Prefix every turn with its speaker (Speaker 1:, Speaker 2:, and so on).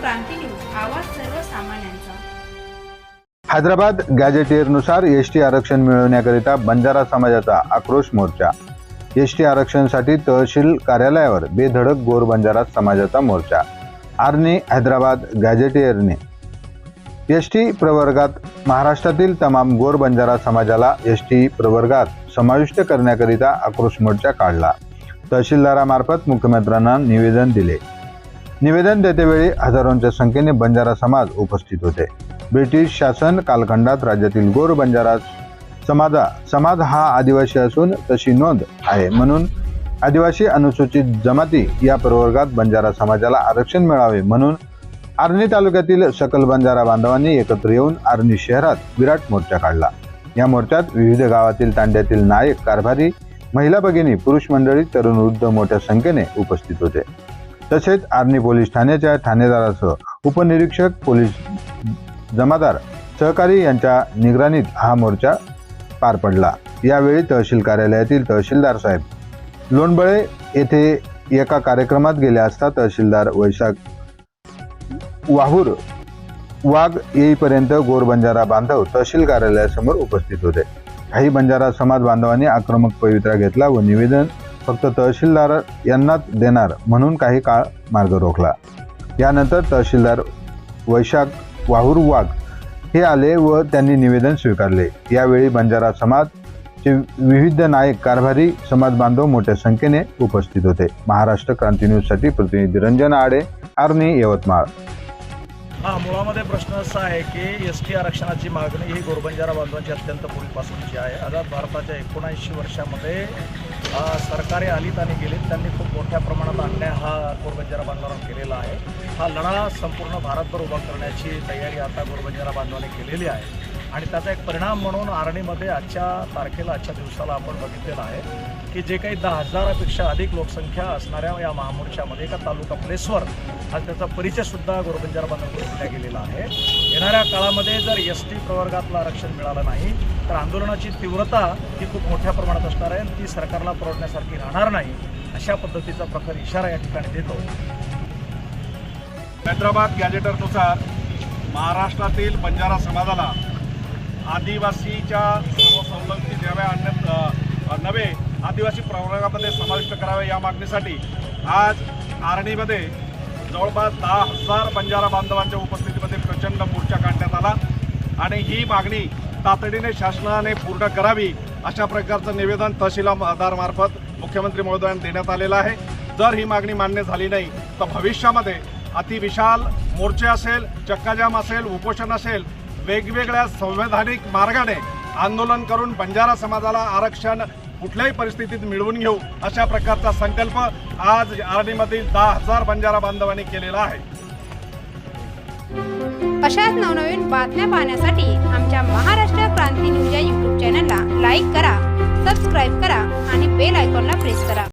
Speaker 1: क्रांती news आवाज सर्वसामान्यांचा.
Speaker 2: हैदराबाद गॅजेटियरनुसार एस टी आरक्षण मिळवण्याकरिता बंजारा समाजाचा आक्रोश मोर्चा. एस टी आरक्षणासाठी तहसील कार्यालयावर बेधडक गोर बंजारा समाजाचा मोर्चा. आर्नी हैदराबाद गॅजेटियरने एस टी प्रवर्गात महाराष्ट्रातील तमाम गोर बंजारा समाजाला एस टी प्रवर्गात समाविष्ट करण्याकरिता आक्रोश मोर्चा काढला. तहसीलदारामार्फत मुख्यमंत्र्यांना निवेदन दिले. निवेदन देतेवेळी हजारोंच्या संख्येने बंजारा समाज उपस्थित होते. ब्रिटिश शासन कालखंडात राज्यातील गोर बंजारा समाजा समाज हा आदिवासी असून तशी नोंद आहे म्हणून आदिवासी अनुसूचित जमाती या प्रवर्गात बंजारा समाजाला आरक्षण मिळावे म्हणून आर्णी तालुक्यातील सकल बंजारा बांधवांनी एकत्र येऊन आर्णी शहरात विराट मोर्चा काढला. या मोर्चात विविध गावातील तांड्यातील नायक कारभारी महिला भगिनी पुरुष मंडळी तरुण वृद्ध मोठ्या संख्येने उपस्थित होते. तसेच आर्णी पोलीस ठाण्याच्या ठाणेदारासह उपनिरीक्षक पोलीस जमादार सहकारी यांच्या निगराणीत हा मोर्चा पार पडला. यावेळी तहसील कार्यालयातील तहसीलदार साहेब लोणबळे येथे एका कार्यक्रमात गेले असता तहसीलदार वैशाख वाहूर वाघ येईपर्यंत गोर बंजारा बांधव तहसील कार्यालयासमोर उपस्थित होते. काही बंजारा समाज बांधवांनी आक्रमक पवित्रा घेतला व निवेदन फक्त तहसीलदार यांनाच देणार म्हणून काही काळ मार्ग रोखला. यानंतर तहसीलदार वैशाख वाहुर वाघ हे आले व त्यांनी निवेदन स्वीकारले. यावेळी बंजारा समाजचे विविध नायक कारभारी समाज बांधव मोठ्या संख्येने उपस्थित होते. महाराष्ट्र क्रांती न्यूजसाठी प्रतिनिधी रंजन आडे आर्णी यवतमाळ.
Speaker 3: हा मुळामध्ये प्रश्न असा आहे की एस टी आरक्षणाची मागणी ही गोरबंजारा बांधवांची अत्यंत पूर्वीपासूनची आहे. आझाद भारताच्या एकोणऐंशी वर्षामध्ये सरकारे आलीत आणि गेलीत त्यांनी खूप मोठ्या प्रमाणात अन्याय हा गोरबंजारा बांधवांना केलेला आहे. हा लढा संपूर्ण भारतभर उभा करण्याची तयारी आता गोरबंजारा बांधवांनी केलेली आहे. आणि त्याचा एक परिणाम म्हणून आर्णीमध्ये आजच्या तारखेला आजच्या दिवसाला आपण बघितलेलं आहे की जे काही दहा हजारापेक्षा अधिक लोकसंख्या असणाऱ्या या महामोर्चामध्ये एका तालुका प्लेसवर आज त्याचा परिचयसुद्धा गोरबंजार बांधवांकडून दिला गेलेला आहे. येणाऱ्या काळामध्ये जर एस टी प्रवर्गातलं आरक्षण मिळालं नाही तर आंदोलनाची तीव्रता ही खूप मोठ्या प्रमाणात असणार आहे आणि ती सरकारला परवडण्यासारखी राहणार नाही अशा पद्धतीचा प्रखर इशारा या ठिकाणी देतो.
Speaker 4: हैदराबाद गॅजेटरनुसार महाराष्ट्रातील बंजारा समाजाला आदिवासीच्या सर्व सवलती द्याव्या अन्य नव्हे आदिवासी प्रवर्गामध्ये समाविष्ट करावे या मागणीसाठी आज आरणीमध्ये जवळपास दहा हजार बंजारा बांधवांच्या उपस्थितीमध्ये प्रचंड मोर्चा काढण्यात आला. आणि ही मागणी तातडीने शासनाने पूर्ण करावी अशा प्रकारचं निवेदन तहसीलदारमार्फत मुख्यमंत्री महोदयांना देण्यात आलेलं आहे. जर ही मागणी मान्य झाली नाही तर भविष्यामध्ये अतिविशाल मोर्चे असेल चक्काजाम असेल उपोषण असेल वेगवेगळ्या संवैधानिक मार्गाने आंदोलन करून बंजारा समाजाला आरक्षण कुठल्याही परिस्थितीत मिळवून घेऊ अशा प्रकारचा संकल्प आज आर्णीमधील दहा हजार बंजारा बांधवांनी केलेला आहे.
Speaker 1: अशाच नवनवीन बातम्या पाहण्यासाठी आमच्या महाराष्ट्र क्रांती न्यूज या यूट्यूब चॅनलला लाईक करा सबस्क्राईब करा आणि बेल आयकॉनला प्रेस करा.